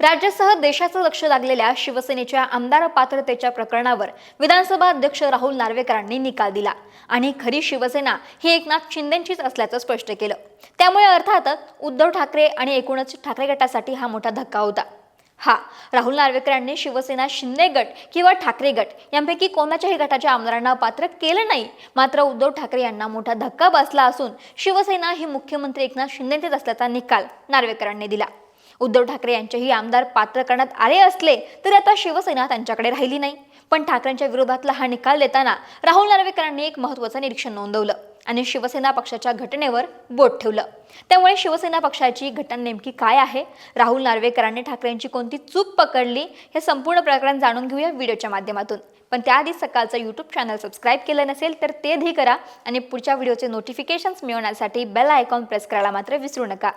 राज्यासह देशाचं लक्ष लागलेल्या शिवसेनेच्या आमदार पात्रतेच्या प्रकरणावर विधानसभा अध्यक्ष राहुल नार्वेकरांनी निकाल दिला. आणि खरी शिवसेना ही एकनाथ शिंदेंचीच असल्याचं स्पष्ट केलं. त्यामुळे अर्थातच उद्धव ठाकरे आणि एकूणच ठाकरे गटासाठी हा मोठा धक्का होता. हा राहुल नार्वेकरांनी शिवसेना शिंदे गट किंवा ठाकरे गट यांपैकी कोणाच्याही गटाच्या आमदारांना पात्र केलं नाही. मात्र उद्धव ठाकरे यांना मोठा धक्का बसला असून शिवसेना ही मुख्यमंत्री एकनाथ शिंदेंचीच असल्याचा निकाल नार्वेकरांनी दिला. उद्धव ठाकरे यांचेही आमदार पात्र करण्यात आले असले तरी आता शिवसेना त्यांच्याकडे राहिली नाही. पण ठाकरेंच्या विरोधातला हा निकाल देताना राहुल नार्वेकरांनी एक महत्त्वाचं निरीक्षण नोंदवलं आणि शिवसेना पक्षाच्या घटनेवर बोट ठेवलं. त्यामुळे शिवसेना पक्षाची घटना नेमकी काय आहे? राहुल नार्वेकरांनी ठाकरेंची कोणती चूक पकडली? हे संपूर्ण प्रकरण जाणून घेऊया व्हिडिओच्या माध्यमातून. पण त्याआधी सकाळचं यूट्यूब चॅनल सबस्क्राईब केलं नसेल तर ते धी करा आणि पुढच्या व्हिडिओचे नोटिफिकेशन्स मिळवण्यासाठी बेल आयकॉन प्रेस करायला मात्र विसरू नका.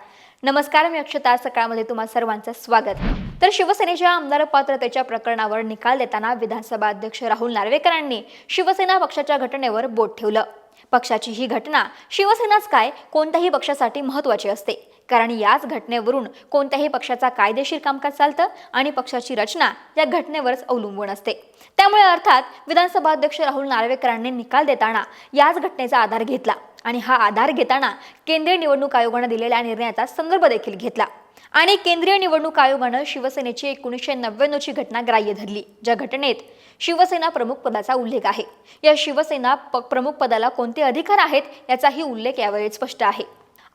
नमस्कार मी अक्षता. सकाळमध्ये तुम्हा सर्वांचं स्वागत. तर शिवसेनेच्या आमदार पात्रतेच्या प्रकरणावर निकाल देताना विधानसभा अध्यक्ष राहुल नार्वेकरांनी शिवसेना पक्षाच्या घटनेवर बोट ठेवलं. पक्षाची ही घटना शिवसेनाच काय? कोणत्याही पक्षासाठी महत्त्वाची असते. कारण याच घटनेवरून कोणत्याही पक्षाचा कायदेशीर कामकाज चालतं आणि पक्षाची रचना या घटनेवरच अवलंबून असते. त्यामुळे अर्थात विधानसभा अध्यक्ष राहुल नार्वेकरांनी निकाल देताना याच घटनेचा आधार घेतला आणि हा आधार घेताना केंद्रीय निवडणूक आयोगानं दिलेल्या निर्णयाचा संदर्भ देखील घेतला. आणि केंद्रीय निवडणूक आयोगानं शिवसेनेची एकोणीसशे नव्याण्णवची घटना ग्राह्य धरली ज्या घटनेत शिवसेना प्रमुख पदाचा उल्लेख आहे. या शिवसेना प प्रमुख पदाला कोणते अधिकार आहेत याचाही उल्लेख यावेळी स्पष्ट आहे.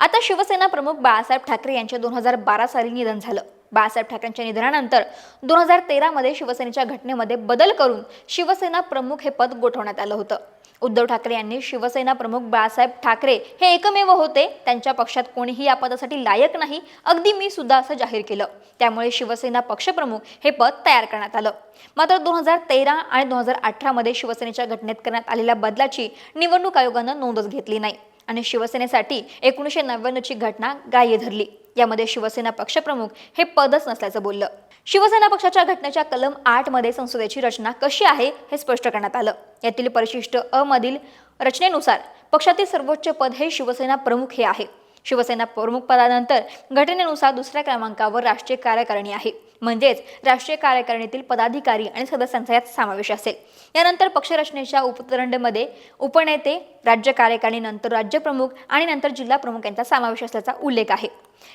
आता शिवसेना प्रमुख बाळासाहेब ठाकरे यांचे दोन हजार बारा साली निधन झालं. बाळासाहेब ठाकरेंच्या निधनानंतर दोन हजार तेरामध्ये शिवसेनेच्या घटनेमध्ये बदल करून शिवसेना प्रमुख हे पद गोठवण्यात आलं होतं. उद्धव ठाकरे यांनी शिवसेना प्रमुख बाळासाहेब ठाकरे हे एकमेव होते. त्यांच्या पक्षात कोणीही या पदासाठी लायक नाही. अगदी मी सुद्धा असं जाहीर केलं. त्यामुळे शिवसेना पक्षप्रमुख हे पद तयार करण्यात आलं. मात्र दोन हजार तेरा आणि दोन हजार अठरामध्ये शिवसेनेच्या घटनेत करण्यात आलेल्या बदलाची निवडणूक आयोगानं नोंदच घेतली नाही. आणि शिवसेनेसाठी एकोणीसशे नव्याण्णवची घटना ग्राह्य धरली. यामध्ये शिवसेना पक्षप्रमुख हे पदच नसल्याचं बोललं. शिवसेना पक्षाच्या घटनेच्या कलम आठमध्ये संसदेची रचना कशी आहे हे स्पष्ट करण्यात आलं. यातील परिशिष्ट अ मधील रचनेनुसार पक्षातील सर्वोच्च पद हे शिवसेना प्रमुख हे आहे. शिवसेना प्रमुख पदानंतर घटनेनुसार दुसऱ्या क्रमांकावर राष्ट्रीय कार्यकारिणी आहे. म्हणजेच राष्ट्रीय कार्यकारिणीतील पदाधिकारी आणि सदस्यांचा यात समावेश असेल. यानंतर पक्षरचनेच्या उपतरंडमध्ये उपनेते राज्य कार्यकारिणी नंतर राज्यप्रमुख आणि नंतर जिल्हा प्रमुख यांचा समावेश असल्याचा उल्लेख आहे.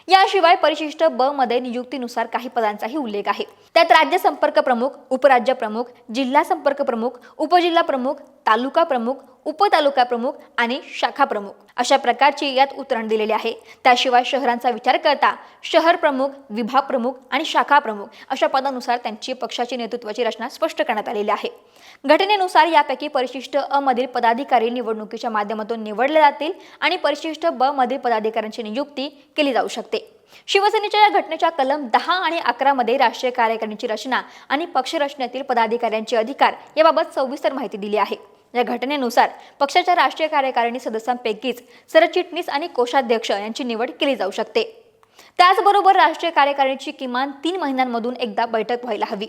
याशिवाय परिशिष्ट ब मध्ये नियुक्तीनुसार काही पदांचाही उल्लेख आहे. त्यात राज्य संपर्क प्रमुख उपराज्य प्रमुख जिल्हा संपर्क प्रमुख उपजिल्हा प्रमुख तालुका प्रमुख उपतालुका प्रमुख आणि शाखा प्रमुख अशा प्रकारची यात उतरण दिलेली आहे. त्याशिवाय शहरांचा विचार करता शहर प्रमुख विभाग प्रमुख आणि शाखा प्रमुख अशा पदानुसार त्यांची पक्षाची नेतृत्वाची रचना स्पष्ट करण्यात आलेली आहे. घटनेनुसार यापैकी परिशिष्ट अ मधील पदाधिकारी निवडणुकीच्या माध्यमातून निवडले जातील आणि परिशिष्ट ब मधील पदाधिकाऱ्यांची नियुक्ती केली जाऊ शकते. शिवसेनेच्या या घटनेच्या कलम दहा आणि अकरा मध्ये राष्ट्रीय कार्यकारिणीची रचना आणि पक्षरचनेतील पदाधिकाऱ्यांचे अधिकार याबाबत सविस्तर माहिती दिली आहे. या घटनेनुसार पक्षाच्या राष्ट्रीय कार्यकारिणी सदस्यांपैकीच सरचिटणीस आणि कोषाध्यक्ष यांची निवड केली जाऊ शकते. त्याचबरोबर राष्ट्रीय कार्यकारिणीची किमान तीन महिन्यांमधून एकदा बैठक व्हायला हवी.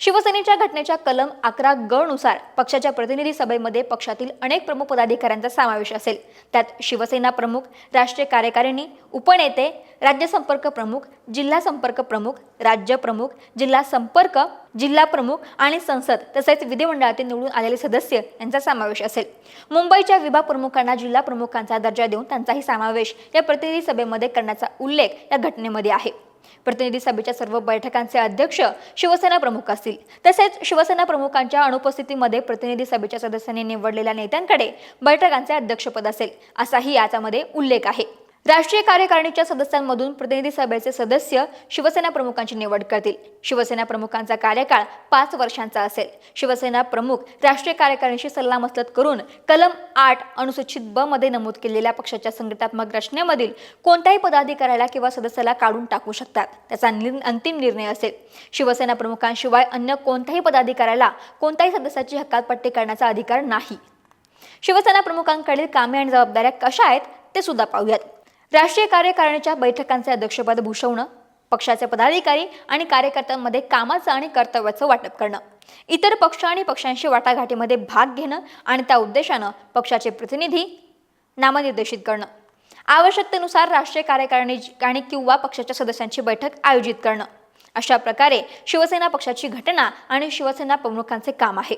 शिवसेनेच्या घटनेच्या कलम अकरा ग नुसार पक्षाच्या प्रतिनिधी सभेमध्ये पक्षातील अनेक प्रमुख पदाधिकाऱ्यांचा समावेश असेल. त्यात शिवसेना प्रमुख राष्ट्रीय कार्यकारिणी उपनेते राज्य संपर्क प्रमुख जिल्हा संपर्क प्रमुख राज्य प्रमुख जिल्हा संपर्क जिल्हा प्रमुख आणि संसद तसेच विधिमंडळातील निवडून आलेले सदस्य यांचा समावेश असेल. मुंबईच्या विभाग प्रमुखांना जिल्हा प्रमुखांचा दर्जा देऊन त्यांचाही समावेश या प्रतिनिधी सभेमध्ये करण्याचा उल्लेख या घटनेमध्ये आहे. प्रतिनिधी सभेच्या सर्व बैठकांचे अध्यक्ष शिवसेना प्रमुख असतील. तसेच शिवसेना प्रमुखांच्या अनुपस्थितीमध्ये प्रतिनिधी सभेच्या सदस्यांनी निवडलेल्या नेत्यांकडे बैठकांचे अध्यक्षपद असेल असाही याच्यामध्ये उल्लेख आहे. राष्ट्रीय कार्यकारिणीच्या सदस्यांमधून प्रतिनिधी सभेचे सदस्य शिवसेना प्रमुखांची निवड करतील. शिवसेना प्रमुखांचा कार्यकाळ पाच वर्षांचा असेल. शिवसेना प्रमुख राष्ट्रीय कार्यकारिणीशी सल्लामसलत करून कलम आठ अनुसूचित ब मध्ये नमूद केलेल्या पक्षाच्या संघटनात्मक रचनेमधील कोणत्याही पदाधिकाऱ्याला किंवा सदस्याला काढून टाकू शकतात. त्याचा अंतिम निर्णय असेल. शिवसेना प्रमुखांशिवाय अन्य कोणत्याही पदाधिकाऱ्याला कोणत्याही सदस्याची हकालपट्टी करण्याचा अधिकार नाही. शिवसेना प्रमुखांकडील कामे आणि जबाबदाऱ्या कशा आहेत ते सुद्धा पाहूयात. राष्ट्रीय कार्यकारिणीच्या बैठकांचे अध्यक्षपद भूषवणं पक्षाचे पदाधिकारी आणि कार्यकर्त्यांमध्ये कामाचं आणि कर्तव्याचं वाटप करणं इतर पक्ष आणि पक्षांशी वाटाघाटीमध्ये भाग घेणं आणि त्या उद्देशानं पक्षाचे प्रतिनिधी नामनिर्देशित करणं आवश्यकतेनुसार राष्ट्रीय कार्यकारिणी आणि किंवा पक्षाच्या सदस्यांची बैठक आयोजित करणं अशा प्रकारे शिवसेना पक्षाची घटना आणि शिवसेना प्रमुखांचे काम आहे.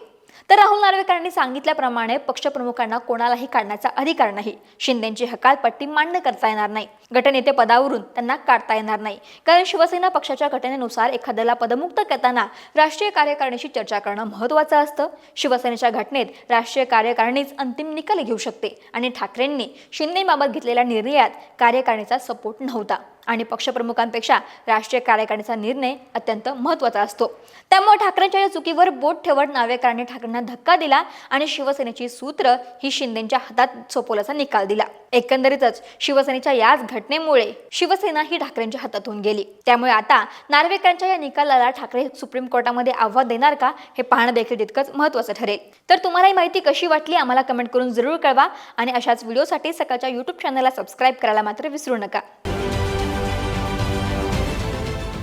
तर राहुल नार्वेकरांनी सांगितल्याप्रमाणे पक्षप्रमुखांना कोणालाही काढण्याचा अधिकार नाही. शिंदेची हकालपट्टी मान्य करता येणार नाही. गटनेते पदावरून त्यांना काढता येणार नाही. कारण शिवसेना पक्षाच्या घटनेनुसार एखाद्याला पदमुक्त करताना राष्ट्रीय कार्यकारिणीशी चर्चा करणं महत्त्वाचं असतं. शिवसेनेच्या घटनेत राष्ट्रीय कार्यकारिणीच अंतिम निकाल घेऊ शकते आणि ठाकरेंनी शिंदेबाबत घेतलेल्या निर्णयात कार्यकारिणीचा सपोर्ट नव्हता. आणि पक्षप्रमुखांपेक्षा राष्ट्रीय कार्यकारिणीचा निर्णय अत्यंत महत्त्वाचा असतो. त्यामुळे ठाकरेंच्या या चुकीवर बोट ठेवत नावेकरांनी ठाकरेंना धक्का दिला आणि शिवसेनेची सूत्र ही शिंदेच्या हातात सोपवल्याचा निकाल दिला. एकंदरीतच शिवसेनेच्या याच घटनेमुळे शिवसेना ही ठाकरेंच्या हातातून गेली. त्यामुळे आता नार्वेकरांच्या या निकालाला ठाकरे सुप्रीम कोर्टामध्ये आव्हान देणार का हे पाहणं देखील तितकंच महत्त्वाचं ठरेल. तर तुम्हाला ही माहिती कशी वाटली आम्हाला कमेंट करून जरूर कळवा आणि अशाच व्हिडिओसाठी सकाळच्या युट्यूब चॅनलला सबस्क्राईब करायला मात्र विसरू नका.